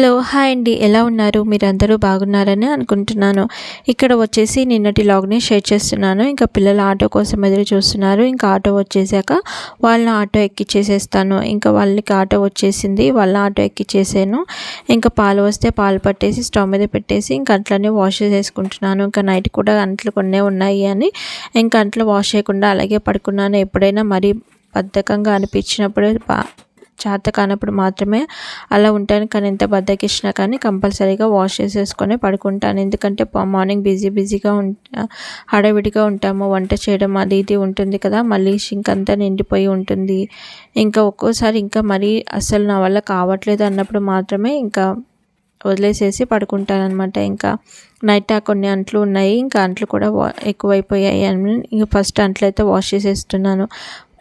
Hello hi అండి. ఎలా ఉన్నారు? మీరందరూ బాగున్నారని అనుకుంటున్నాను. ఇక్కడ వచ్చేసి నిన్నటి లాగ్ని షేర్ చేస్తున్నాను. ఇంకా పిల్లల ఆటో కోసం ఎదురు చూస్తున్నారు. ఇంకా ఆటో వచ్చేసాక వాళ్ళని ఆటో ఎక్కిచ్చేసేస్తాను. ఇంకా వాళ్ళకి ఆటో వచ్చేసింది. వాళ్ళ ఆటో ఎక్కిచ్చేసాను. ఇంకా పాలు వస్తే పాలు పట్టేసి స్టవ్ మీద పెట్టేసి ఇంకా అంట్లన్నీ వాష్ చేసేసుకుంటున్నాను. ఇంకా నైట్ కూడా అంట్లు కొన్నే ఉన్నాయి అని ఇంకా అంట్లు వాష్ చేయకుండా అలాగే పడుకున్నాను. ఎప్పుడైనా మరీ బద్ధకంగా అనిపించినప్పుడు చేత కానప్పుడు మాత్రమే అలా ఉంటాను. కానీ ఎంత బద్దకిచ్చినా కానీ కంపల్సరీగా వాష్ చేసేసుకొని పడుకుంటాను. ఎందుకంటే మార్నింగ్ బిజీ బిజీగా ఉంటా హడావిడిగా ఉంటాము. వంట చేయడం అది ఇది ఉంటుంది కదా. మళ్ళీ షింక్ అంతా నిండిపోయి ఉంటుంది. ఇంకా ఒక్కోసారి ఇంకా మరీ అసలు నా వల్ల కావట్లేదు అన్నప్పుడు మాత్రమే ఇంకా వదిలేసేసి పడుకుంటాను అనమాట ఇంకా నైట్ ఆ కొన్ని అంట్లు ఉన్నాయి. ఇంకా అంట్లు కూడా ఎక్కువైపోయాయి అని. ఇంకా ఫస్ట్ అంట్లు అయితే వాష్ చేసేస్తున్నాను.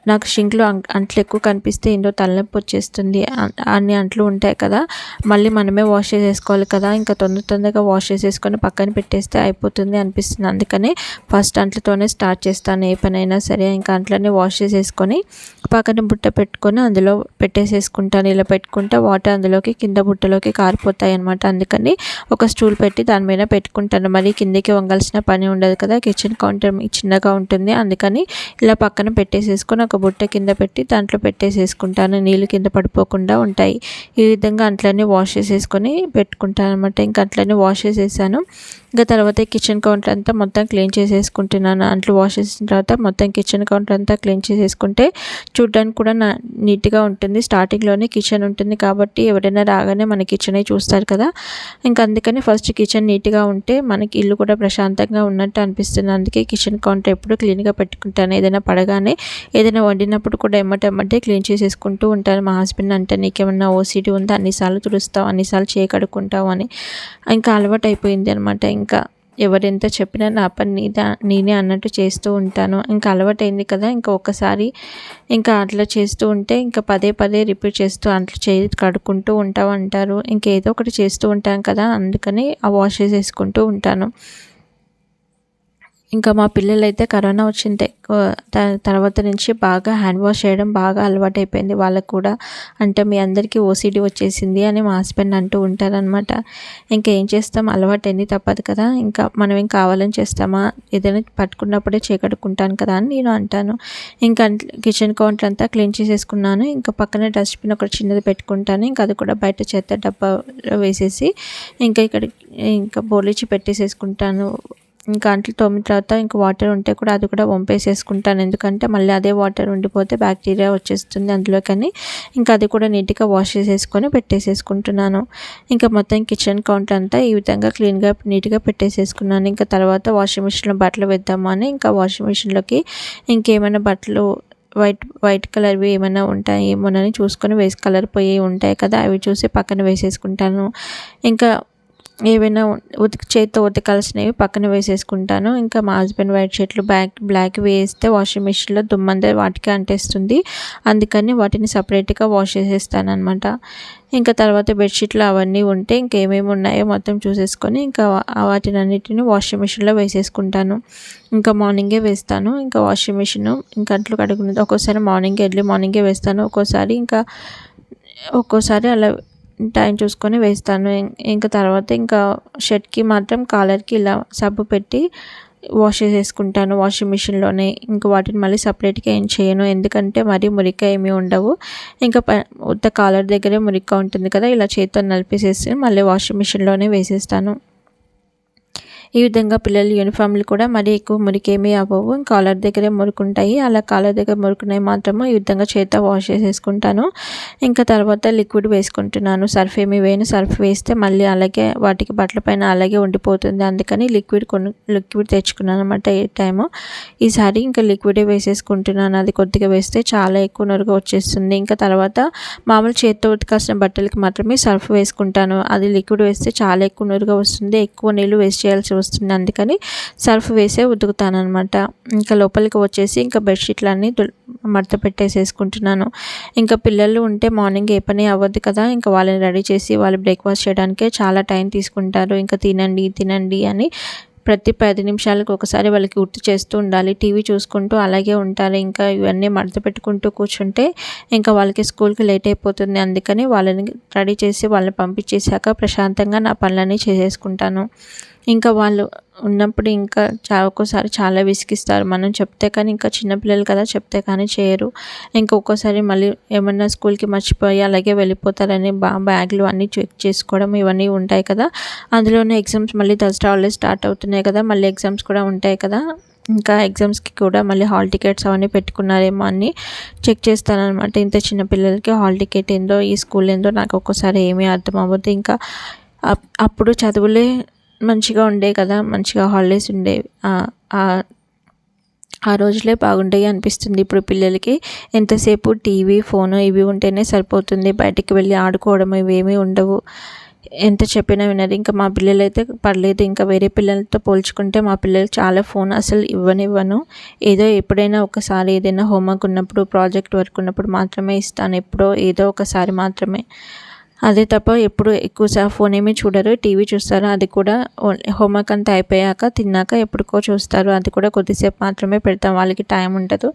నాకు షింక్లో అంట్లు ఎక్కువ కనిపిస్తే ఏంటో తలనొప్పి వచ్చేస్తుంది. అన్ని అంట్లు ఉంటాయి కదా. మళ్ళీ మనమే వాష్ చేసేసుకోవాలి కదా. ఇంకా తొందర తొందరగా వాష్ చేసేసుకొని పక్కన పెట్టేస్తే అయిపోతుంది అనిపిస్తుంది. అందుకని ఫస్ట్ అంట్లతోనే స్టార్ట్ చేస్తాను. ఏ పనైనా సరే ఇంకా అంట్లన్నీ వాష్ చేసేసుకొని పక్కన బుట్ట పెట్టుకొని అందులో పెట్టేసేసుకుంటాను. ఇలా పెట్టుకుంటే వాటర్ అందులోకి కింద బుట్టలోకి కారిపోతాయి అనమాట అందుకని ఒక స్టూల్ పెట్టి దాని మీద పెట్టుకుంటాను. మరి కిందకి వంగాల్సిన పని ఉండదు కదా. కిచెన్ కౌంటర్ చిన్నగా ఉంటుంది. అందుకని ఇలా పక్కన పెట్టేసేసుకొని ఒక బుట్ట కింద పెట్టి దాంట్లో పెట్టేసేసుకుంటాను. నీళ్ళు కింద పడిపోకుండా ఉంటాయి. ఈ విధంగా అంట్లన్నీ వాష్ చేసేసుకొని పెట్టుకుంటాను అనమాట ఇంకా అంట్లన్నీ వాష్ చేసేసాను. ఇంకా తర్వాత కిచెన్ కౌంటర్ అంతా మొత్తం క్లీన్ చేసేసుకుంటున్నాను. అంట్లు వాష్ చేసిన తర్వాత మొత్తం కిచెన్ కౌంటర్ అంతా క్లీన్ చేసేసుకుంటే చూడడానికి కూడా నా నీట్గా ఉంటుంది. స్టార్టింగ్లోనే కిచెన్ ఉంటుంది కాబట్టి ఎవరైనా రాగానే మన కిచెనే చూస్తారు కదా. ఇంకా అందుకని ఫస్ట్ కిచెన్ నీట్గా ఉంటే మనకి ఇల్లు కూడా ప్రశాంతంగా ఉన్నట్టు అనిపిస్తుంది. అందుకే కిచెన్ కౌంటర్ ఎప్పుడు క్లీన్గా పెట్టుకుంటాను. ఏదైనా పడగానే ఏదైనా వండినప్పుడు కూడా ఎమ్మటెమ్మటే క్లీన్ చేసేసుకుంటూ ఉంటాను మా హస్బెండ్ అంటే నీకేమన్నా ఓసీడీ ఉందా? అన్నిసార్లు తుడుస్తావు అన్నిసార్లు చేయకడుకుంటావు అని. ఇంకా అలవాటు అయిపోయింది అనమాట ఇంకా ఎవరెంత చెప్పినా నా పని నీదా నేనే అన్నట్టు చేస్తూ ఉంటాను. ఇంకా అలవాటైంది కదా ఇంకా ఒక్కసారి ఇంకా అట్లా చేస్తూ ఉంటే ఇంకా పదే పదే రిపీట్ చేస్తూ అట్లా చేయి కడుక్కుంటూ ఉంటావు అంటారు. ఇంకేదో ఒకటి చేస్తూ ఉంటాం కదా అందుకని ఆ వాష్ చేసేసుకుంటూ ఉంటాను. ఇంకా మా పిల్లలైతే కరోనా వచ్చిన తర్వాత నుంచి బాగా హ్యాండ్ వాష్ చేయడం బాగా అలవాటైపోయింది. వాళ్ళకు కూడా అంటే మీ అందరికీ ఓసీడీ వచ్చేసింది అని మా హస్బెండ్ అంటూ ఉంటారనమాట ఇంకా ఏం చేస్తాం? అలవాటైంది తప్పదు కదా. ఇంకా మనం ఏం కావాలని చేస్తామా? ఏదైనా పట్టుకున్నప్పుడే చేకడుకుంటాను కదా అని నేను అంటాను. ఇంకా కిచెన్ కౌంటర్ అంతా క్లీన్ చేసేసుకున్నాను. ఇంకా పక్కనే డస్ట్బిన్ ఒకటి చిన్నది పెట్టుకుంటాను. ఇంకా అది కూడా బయట చెత్త డబ్బాలో వేసేసి ఇంకా ఇక్కడ ఇంకా బోలిచి పెట్టేసేసుకుంటాను. ఇంకా అంట్లు తోమిన తర్వాత ఇంకా వాటర్ ఉంటే కూడా అది కూడా వంపేసేసుకుంటాను. ఎందుకంటే మళ్ళీ అదే వాటర్ ఉండిపోతే బ్యాక్టీరియా వచ్చేస్తుంది అందులోకని. ఇంకా అది కూడా నీట్గా వాష్ చేసేసుకొని పెట్టేసేసుకుంటున్నాను. ఇంకా మొత్తం కిచెన్ కౌంటర్ అంతా ఈ విధంగా క్లీన్గా నీట్గా పెట్టేసేసుకున్నాను. ఇంకా తర్వాత వాషింగ్ మిషన్లో బట్టలు వేద్దామని ఇంకా వాషింగ్ మిషన్లోకి ఇంకేమైనా బట్టలు వైట్ వైట్ కలర్వి ఏమైనా ఉంటాయి ఏమోనని చూసుకొని వేసి కలర్ పోయి ఉంటాయి కదా అవి చూసి పక్కన వేసేసుకుంటాను. ఇంకా ఏవైనా ఉతికి చేతితో ఉతకాల్సినవి పక్కన వేసేసుకుంటాను. ఇంకా మా హస్బెండ్ వైట్ షర్ట్లు బ్లాక్ బ్లాక్ వేస్తే వాషింగ్ మిషన్లో దుమ్మంతా వాటికి అంటేస్తుంది. అందుకని వాటిని సపరేట్గా వాష్ చేసేస్తాను అనమాట ఇంకా తర్వాత బెడ్షీట్లు అవన్నీ ఉంటే ఇంకేమేమి ఉన్నాయో మొత్తం చూసేసుకొని ఇంకా వాటిని అన్నిటిని వాషింగ్ మిషన్లో వేసేసుకుంటాను. ఇంకా మార్నింగే వేస్తాను. ఇంకా వాషింగ్ మిషన్ ఇంకా అంట్లు కడుగున్నది ఒక్కోసారి మార్నింగే ఎర్లీ మార్నింగే వేస్తాను. ఒక్కోసారి ఇంకా ఒక్కోసారి అలా టైం చూసుకొని వేస్తాను. ఇంకా తర్వాత ఇంకా షర్ట్కి మాత్రం కాలర్కి ఇలా సబ్బు పెట్టి వాష్ చేసేసుకుంటాను. వాషింగ్ మిషన్లోనే. ఇంకా వాటిని మళ్ళీ సపరేట్గా ఏం చేయను. ఎందుకంటే మరీ మురిక ఏమీ ఉండవు. ఇంకా ఉత్త కాలర్ దగ్గరే మురిక ఉంటుంది కదా ఇలా చేతితో నలిపేసేసి మళ్ళీ వాషింగ్ మిషన్లోనే వేసేస్తాను. ఈ విధంగా పిల్లల యూనిఫామ్లు కూడా మరీ ఎక్కువ మురికేమీ అవ్వవు. కాలర్ దగ్గరే మురుకుంటాయి. అలా కాలర్ దగ్గర మురుకున్నాయి మాత్రము ఈ విధంగా చేత వాష్ చేసేసుకుంటాను. ఇంకా తర్వాత లిక్విడ్ వేసుకుంటున్నాను. సర్ఫ్ ఏమి వేయను. సర్ఫ్ వేస్తే మళ్ళీ అలాగే వాటికి బట్టల పైన అలాగే ఉండిపోతుంది. అందుకని లిక్విడ్ కొను లిక్విడ్ తెచ్చుకున్నాను అనమాట ఏ టైము ఈసారి ఇంకా లిక్విడే వేసేసుకుంటున్నాను. అది కొద్దిగా వేస్తే చాలా ఎక్కువ నొరుగా వచ్చేస్తుంది. ఇంకా తర్వాత మామూలు చేత్తో ఉతకాల్సిన బట్టలకి మాత్రమే సర్ఫ్ వేసుకుంటాను. అది లిక్విడ్ వేస్తే చాలా ఎక్కువ నొరుగా వస్తుంది. ఎక్కువ నీళ్ళు వేస్ట్ చేయాల్సి వస్తుంది అందుకని సర్ఫ్ వేసే ఉతుకుతానమాట అనమాట ఇంకా లోపలికి వచ్చేసి ఇంకా బెడ్షీట్లన్నీ మడత పెట్టేసేసుకుంటున్నాను. ఇంకా పిల్లలు ఉంటే మార్నింగ్ ఏ పని అవ్వద్దు కదా ఇంకా వాళ్ళని రెడీ చేసి వాళ్ళు బ్రేక్ఫాస్ట్ చేయడానికే చాలా టైం తీసుకుంటారు. ఇంకా తినండి తినండి అని ప్రతి పది నిమిషాలకు ఒకసారి వాళ్ళకి గుర్తు చేస్తూ ఉండాలి. టీవీ చూసుకుంటూ అలాగే ఉంటారు. ఇంకా ఇవన్నీ మడత పెట్టుకుంటూ కూర్చుంటే ఇంకా వాళ్ళకి స్కూల్కి లేట్ అయిపోతుంది. అందుకని వాళ్ళని రెడీ చేసి వాళ్ళని పంపించేశాక ప్రశాంతంగా నా పనులన్నీ చేసేసుకుంటాను. ఇంకా వాళ్ళు ఉన్నప్పుడు ఇంకా చా ఒక్కోసారి చాలా విసిగిస్తారు. మనం చెప్తే కానీ ఇంకా చిన్నపిల్లలు కదా చెప్తే కానీ చేయరు. ఇంకా ఒక్కోసారి మళ్ళీ ఏమన్నా స్కూల్కి మర్చిపోయి అలాగే వెళ్ళిపోతారని బా బ్యాగ్లు అన్నీ చెక్ చేసుకోవడం ఇవన్నీ ఉంటాయి కదా. అందులోనే ఎగ్జామ్స్ మళ్ళీ దసరా హాలిడేస్ స్టార్ట్ అవుతున్నాయి కదా. మళ్ళీ ఎగ్జామ్స్ కూడా ఉంటాయి కదా. ఇంకా ఎగ్జామ్స్కి కూడా మళ్ళీ హాల్ టికెట్స్ అవన్నీ పెట్టుకున్నారేమో అని చెక్ చేస్తానమాట ఇంత చిన్న పిల్లలకి హాల్ టికెట్ ఏందో ఈ స్కూల్ ఏందో నాకు ఒక్కోసారి ఏమీ అర్థం అవ్వదు. ఇంకా అప్పుడు చదువులే మంచిగా ఉండే కదా మంచిగా హాలిడేస్ ఉండేవి ఆ రోజులే బాగుంటాయి అనిపిస్తుంది. ఇప్పుడు పిల్లలకి ఎంతసేపు టీవీ ఫోను ఇవి ఉంటేనే సరిపోతుంది. బయటికి వెళ్ళి ఆడుకోవడం ఇవేమీ ఉండవు. ఎంత చెప్పినా వినరు. ఇంకా మా పిల్లలు అయితే పర్లేదు. ఇంకా వేరే పిల్లలతో పోల్చుకుంటే మా పిల్లలు చాలా ఫోన్ అసలు ఇవ్వనివ్వను. ఏదో ఎప్పుడైనా ఒకసారి ఏదైనా హోంవర్క్ ఉన్నప్పుడు ప్రాజెక్ట్ వర్క్ ఉన్నప్పుడు మాత్రమే ఇస్తాను. ఎప్పుడో ఏదో ఒకసారి మాత్రమే. అదే తప్ప ఎప్పుడు ఎక్కువ ఫోన్ ఏమీ చూడరు. టీవీ చూస్తారు. అది కూడా హోంవర్క్ అంతా అయిపోయాక తిన్నాక ఎప్పటికో చూస్తారు. అది కూడా కొద్దిసేపు మాత్రమే పెడతాం. వాళ్ళకి టైం ఉండదు.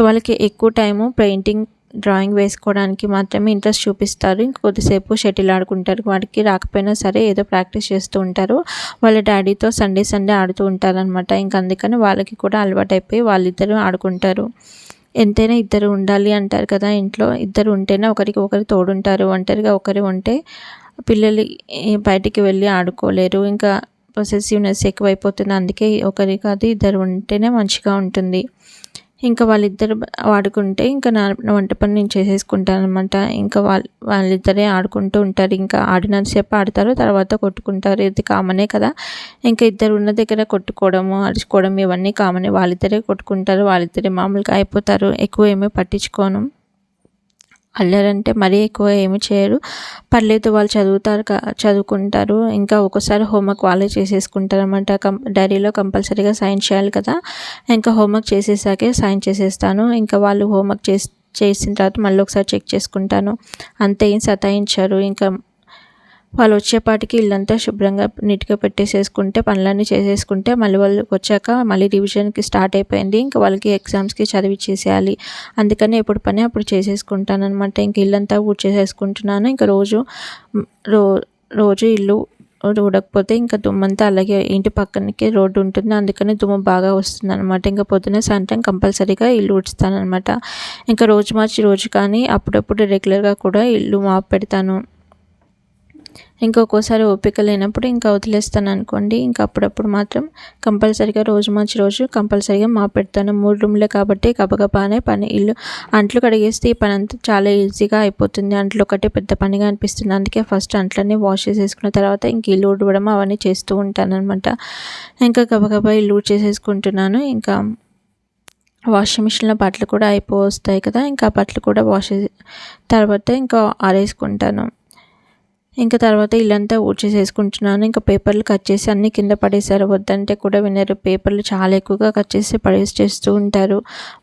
వాళ్ళకి ఎక్కువ టైము పెయింటింగ్ డ్రాయింగ్ వేసుకోవడానికి మాత్రమే ఇంట్రెస్ట్ చూపిస్తారు. కొద్దిసేపు షటిల్ ఆడుకుంటారు. వాడికి రాకపోయినా సరే ఏదో ప్రాక్టీస్ చేస్తూ ఉంటారు. వాళ్ళ డాడీతో సండే సండే ఆడుతూ ఉంటారనమాట ఇంక అందుకని వాళ్ళకి కూడా అలవాటు అయిపోయి వాళ్ళిద్దరూ ఆడుకుంటారు. ఎంతైనా ఇద్దరు ఉండాలి అంటారు కదా ఇంట్లో. ఇద్దరు ఉంటేనే ఒకరికి ఒకరు తోడుంటారు. ఒంటరిగా ఒకరు ఉంటే పిల్లలు బయటికి వెళ్ళి ఆడుకోలేరు. ఇంకా పొసెసివ్నెస్ ఎక్కువైపోతుంది. అందుకే ఒకరి కాదు ఇద్దరు ఉంటేనే మంచిగా ఉంటుంది. ఇంకా వాళ్ళిద్దరు ఆడుకుంటే ఇంకా నా వంట పని నేను చేసేసుకుంటాను అనమాట ఇంకా వాళ్ళు వాళ్ళిద్దరే ఆడుకుంటూ ఉంటారు. ఇంకా ఆడినంతసేపు ఆడతారు తర్వాత కొట్టుకుంటారు. ఇది కామనే కదా. ఇంకా ఇద్దరు ఉన్న దగ్గర కొట్టుకోవడము అరుచుకోవడం ఇవన్నీ కామనే. వాళ్ళిద్దరే కొట్టుకుంటారు వాళ్ళిద్దరే మామూలుగా అయిపోతారు. ఎక్కువ ఏమీ పట్టించుకోను. అల్లరంటే మరీ ఎక్కువ ఏమి చేయరు. పర్లేదు వాళ్ళు చదువుతారు చదువుకుంటారు. ఇంకా ఒక్కోసారి హోంవర్క్ వాళ్ళే చేసేసుకుంటారు అనమాట కం డైరీలో కంపల్సరీగా సైన్ చేయాలి కదా. ఇంకా హోంవర్క్ చేసేసాకే సైన్ చేసేస్తాను. ఇంకా వాళ్ళు హోంవర్క్ చేసి చేసిన తర్వాత మళ్ళీ ఒకసారి చెక్ చేసుకుంటాను. అంతే ఏం సతాయించారు. ఇంకా వాళ్ళు వచ్చేపాటికి ఇల్లంతా శుభ్రంగా నీట్గా పెట్టేసేసుకుంటే పనులన్నీ చేసేసుకుంటే మళ్ళీ వాళ్ళు వచ్చాక మళ్ళీ రివిజన్కి స్టార్ట్ అయిపోయింది. ఇంకా వాళ్ళకి ఎగ్జామ్స్కి చదివిచ్చేసేయాలి. అందుకని ఎప్పుడు పని అప్పుడు చేసేసుకుంటాను అనమాట ఇంక ఇల్లంతా చేసేసుకుంటున్నాను ఇంకా రోజు రో రోజు ఇల్లు ఊడకపోతే ఇంకా దుమ్మంతా అలాగే ఇంటి పక్కనకి రోడ్డు ఉంటుంది. అందుకని దుమ్ము బాగా వస్తుంది అనమాట ఇంకా పొద్దున సాయంత్రం కంపల్సరీగా ఇల్లు ఉడుస్తాను అనమాట ఇంకా రోజు మార్చి రోజు కానీ అప్పుడప్పుడు రెగ్యులర్గా కూడా ఇల్లు మాపు పెడతాను. ఇంకొకసారి ఓపిక లేనప్పుడు ఇంకా వదిలేస్తాను అనుకోండి ఇంకా అప్పుడప్పుడు మాత్రం కంపల్సరీగా రోజు మంచి రోజు కంపల్సరీగా మా పెడతాను. మూడు రూమ్లే కాబట్టి గబగబానే పని ఇల్లు. అంట్లు కడిగేస్తే ఈ పని అంతా చాలా ఈజీగా అయిపోతుంది. అంట్లు ఒకటే పెద్ద పనిగా అనిపిస్తుంది. అందుకే ఫస్ట్ అంట్లన్నీ వాష్ చేసేసుకున్న తర్వాత ఇంక ఇల్లు ఊడవడం అవన్నీ చేస్తూ ఉంటాను అనమాట ఇంకా గబగబా ఇల్లు చేసేసుకుంటున్నాను ఇంకా వాషింగ్ మిషన్లో బట్టలు కూడా అయిపోస్తాయి కదా ఇంకా బట్టలు కూడా వాష్ తర్వాత ఇంకా ఆరేసుకుంటాను. ఇంకా తర్వాత ఇల్లంతా ఊడ్చేసేసుకుంటున్నాను. ఇంకా పేపర్లు కట్ చేసి అన్నీ కింద పడేశారు. వద్దంటే కూడా వినరు. పేపర్లు చాలా ఎక్కువగా కట్ చేసి పడేసి చేస్తూ ఉంటారు.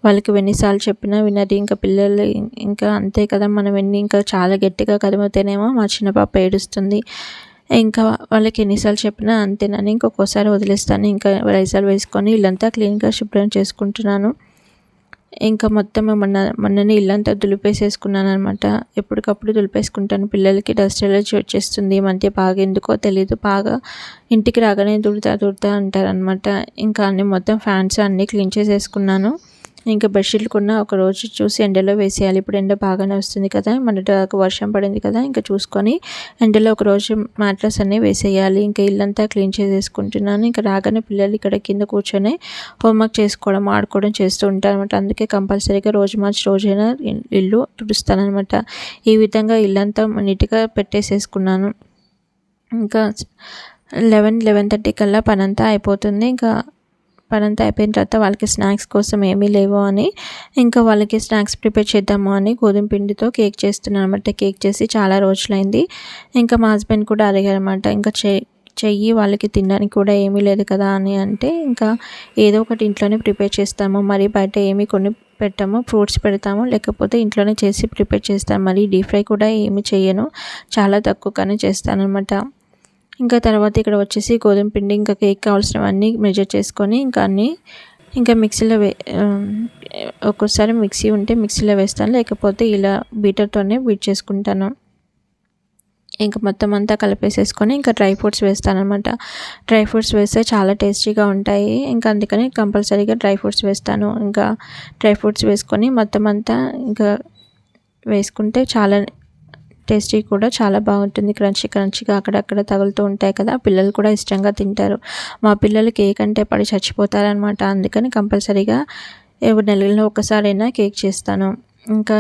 వాళ్ళకి ఎన్నిసార్లు చెప్పినా వినరు. ఇంకా పిల్లలు ఇంకా అంతే కదా. మనం ఎన్ని ఇంకా చాలా గట్టిగా కదిమితేనేమో మా చిన్న పాప ఏడుస్తుంది. ఇంకా వాళ్ళకి ఎన్నిసార్లు చెప్పినా అంతేనని ఇంకొకసారి వదిలేస్తాను. ఇంకా రైసాలు వేసుకొని ఇల్లంతా క్లీన్గా శుభ్రం చేసుకుంటున్నాను. ఇంకా మొత్తం మొన్న మొన్ననే ఇల్లంతా దులిపేసేసుకున్నాను అనమాట ఎప్పటికప్పుడు దులిపేసుకుంటాను. పిల్లలకి డస్ట్ ఎలర్జీ వచ్చేస్తుంది. ఈ మధ్య బాగా ఎందుకో తెలీదు. బాగా ఇంటికి రాగానే దుడతా దుడతా అంటారనమాట ఇంకా అన్ని మొత్తం ఫ్యాన్స్ అన్నీ క్లీన్ చేసేసుకున్నాను. ఇంకా బెడ్షీట్లు కూడా ఒక రోజు చూసి ఎండలో వేసేయాలి. ఇప్పుడు ఎండ బాగానే వస్తుంది కదా మన వర్షం పడింది కదా ఇంకా చూసుకొని ఎండలో ఒక రోజు మ్యాట్రస్ అన్నీ వేసేయాలి. ఇంకా ఇల్లంతా క్లీన్ చేసేసుకుంటున్నాను. ఇంకా రాగానే పిల్లలు ఇక్కడ కింద కూర్చొని హోంవర్క్ చేసుకోవడం ఆడుకోవడం చేస్తూ ఉంటారు అనమాట అందుకే కంపల్సరీగా రోజు మార్చి రోజైనా ఇల్లు తుడుస్తానమాట ఈ విధంగా ఇల్లంతా నీట్గా పెట్టేసేసుకున్నాను. ఇంకా లెవెన్ లెవెన్ థర్టీ కల్లా పనంతా అయిపోతుంది. ఇంకా పనంతా అయిపోయిన తర్వాత వాళ్ళకి స్నాక్స్ కోసం ఏమీ లేవు అని ఇంకా వాళ్ళకి స్నాక్స్ ప్రిపేర్ చేద్దాము అని గోధుమ పిండితో కేక్ చేస్తున్నాను అనమాట కేక్ చేసి చాలా రోజులైంది. ఇంకా మా హస్బెండ్ కూడా అడిగారనమాట ఇంకా చే చెయ్యి వాళ్ళకి తినడానికి కూడా ఏమీ లేదు కదా అని అంటే ఇంకా ఏదో ఒకటి ఇంట్లోనే ప్రిపేర్ చేస్తాము మరి బయట ఏమీ కొన్ని పెట్టాము ఫ్రూట్స్ పెడతాము లేకపోతే ఇంట్లోనే చేసి ప్రిపేర్ చేస్తాము మరి డీప్ ఫ్రై కూడా ఏమి చేయను చాలా తక్కువగానే చేస్తానమాట ఇంకా తర్వాత ఇక్కడ వచ్చేసి గోధుమ పిండి ఇంకా కేక్ కావాల్సినవన్నీ మెజర్ చేసుకొని ఇంకా అన్నీ ఇంకా మిక్సీలో వే ఒక్కోసారి మిక్సీ ఉంటే మిక్సీలో వేస్తాను. లేకపోతే ఇలా బీటర్తోనే బీట్ చేసుకుంటాను. ఇంకా మొత్తం అంతా కలిపేసేసుకొని ఇంకా డ్రై ఫ్రూట్స్ వేస్తాను అనమాట డ్రై ఫ్రూట్స్ వేస్తే చాలా టేస్టీగా ఉంటాయి. ఇంకా అందుకని కంపల్సరీగా డ్రై ఫ్రూట్స్ వేస్తాను. ఇంకా డ్రై ఫ్రూట్స్ వేసుకొని మొత్తం అంతా ఇంకా వేసుకుంటే చాలా టేస్టీ కూడా చాలా బాగుంటుంది. క్రంచీ క్రంచీగా అక్కడక్కడ తగులుతూ ఉంటాయి కదా పిల్లలు కూడా ఇష్టంగా తింటారు. మా పిల్లలు కేక్ అంటే పడి చచ్చిపోతారనమాట అందుకని కంపల్సరీగా నెలలో ఒకసారైనా కేక్ చేస్తాను. ఇంకా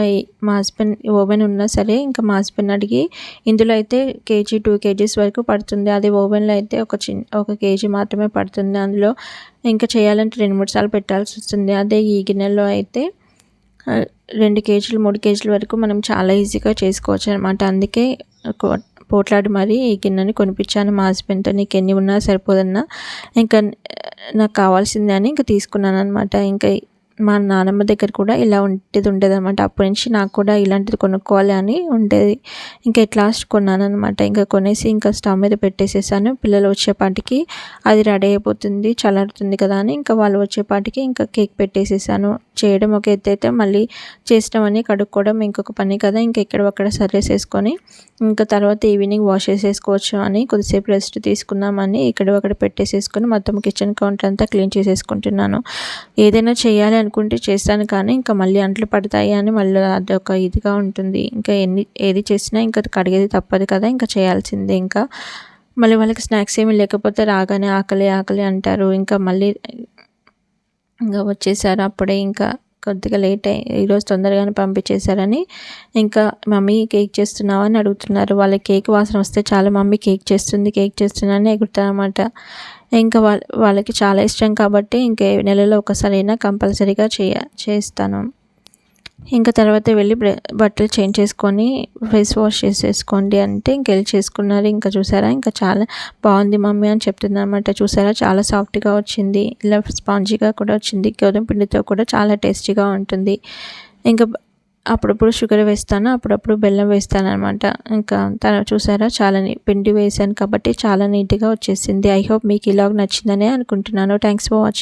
మా హస్బెండ్ ఓవెన్ ఉన్నా సరే ఇంకా మా హస్బెండ్ అడిగి ఇందులో అయితే కేజీ టూ కేజీస్ వరకు పడుతుంది. అదే ఓవెన్లో అయితే ఒక చిన్న ఒక కేజీ మాత్రమే పడుతుంది. అందులో ఇంకా చేయాలంటే రెండు మూడు సార్లు పెట్టాల్సి వస్తుంది. అదే ఈ గిన్నెలో అయితే రెండు కేజీలు మూడు కేజీల వరకు మనం చాలా ఈజీగా చేసుకోవచ్చు అనమాట అందుకే పోట్లాడి మరీ ఈ గిన్నెని కొనిపించాను. మా హస్బెండ్తో నీకు ఎన్ని ఉన్నా సరిపోదన్నా. ఇంకా నాకు కావాల్సిందే అని ఇంకా తీసుకున్నాను అనమాట ఇంకా మా నానమ్మ దగ్గర కూడా ఇలా ఉండేది ఉండేది అనమాట అప్పటి నుంచి నాకు కూడా ఇలాంటిది కొనుక్కోవాలి అని ఉండేది. ఇంకా ఎట్ లాస్ట్ కొన్నాను అనమాట ఇంకా కొనేసి ఇంకా స్టవ్ మీద పెట్టేసేసాను. పిల్లలు వచ్చేపాటికి అది రెడీ అయిపోతుంది చల్లారుతుంది కదా అని ఇంకా వాళ్ళు వచ్చేపాటికి ఇంకా కేక్ పెట్టేసేసాను. చేయడం ఒక ఎత్తు అయితే మళ్ళీ చేసడం అని కడుక్కోవడం ఇంకొక పని కదా. ఇంకా ఎక్కడ ఒక్కడ సర్రేసేసుకొని ఇంకా తర్వాత ఈవినింగ్ వాష్ చేసేసుకోవచ్చు అని కొద్దిసేపు రెస్ట్ తీసుకుందామని ఇక్కడ అక్కడ పెట్టేసేసుకొని మొత్తం కిచెన్ కౌంటర్ అంతా క్లీన్ చేసేసుకుంటున్నాను. ఏదైనా చేయాలి అనుకుంటే చేస్తాను కానీ ఇంకా మళ్ళీ అంట్లు పడతాయి అని మళ్ళీ అదొక ఇదిగా ఉంటుంది. ఇంకా ఎన్ని ఏది చేసినా ఇంకా కడిగేది తప్పదు కదా ఇంకా చేయాల్సిందే. ఇంకా మళ్ళీ వాళ్ళకి స్నాక్స్ ఏమీ లేకపోతే రాగానే ఆకలి ఆకలి అంటారు. ఇంకా మళ్ళీ ఇంకా వచ్చేసారు అప్పుడే ఇంకా కొద్దిగా లేట్ అయ్యి ఈరోజు తొందరగానే పంపించేశారని ఇంకా మమ్మీ కేక్ చేస్తున్నావా అని అడుగుతున్నారు. వాళ్ళ కేక్ వాసన వస్తే చాలా మమ్మీ కేక్ చేస్తుంది కేక్ చేస్తున్నా అని ఎగురుతారనమాట ఇంకా వాళ్ళ వాళ్ళకి చాలా ఇష్టం కాబట్టి ఇంకా నెలలో ఒకసారైనా కంపల్సరీగా చేయ చేస్తాను. ఇంకా తర్వాత వెళ్ళి బట్టలు చేంజ్ చేసుకొని ఫేస్ వాష్ చేసేసుకోండి అంటే ఇంకెళ్ళి చేసుకున్నారు. ఇంకా చూసారా? ఇంకా చాలా బాగుంది మమ్మీ అని చెప్తుంది అనమాట చూసారా? చాలా సాఫ్ట్గా వచ్చింది. ఇలా స్పాంజీగా కూడా వచ్చింది. గోధుమ పిండితో కూడా చాలా టేస్టీగా ఉంటుంది. ఇంకా అప్పుడప్పుడు షుగర్ వేస్తాను అప్పుడప్పుడు బెల్లం వేస్తాను అనమాట ఇంకా తను చూసారా చాలా పిండి వేసాను కాబట్టి చాలా నీట్గా వచ్చేసింది. ఐ హోప్ మీకు ఇలాగ నచ్చిందనే అనుకుంటున్నాను. Thanks for watching.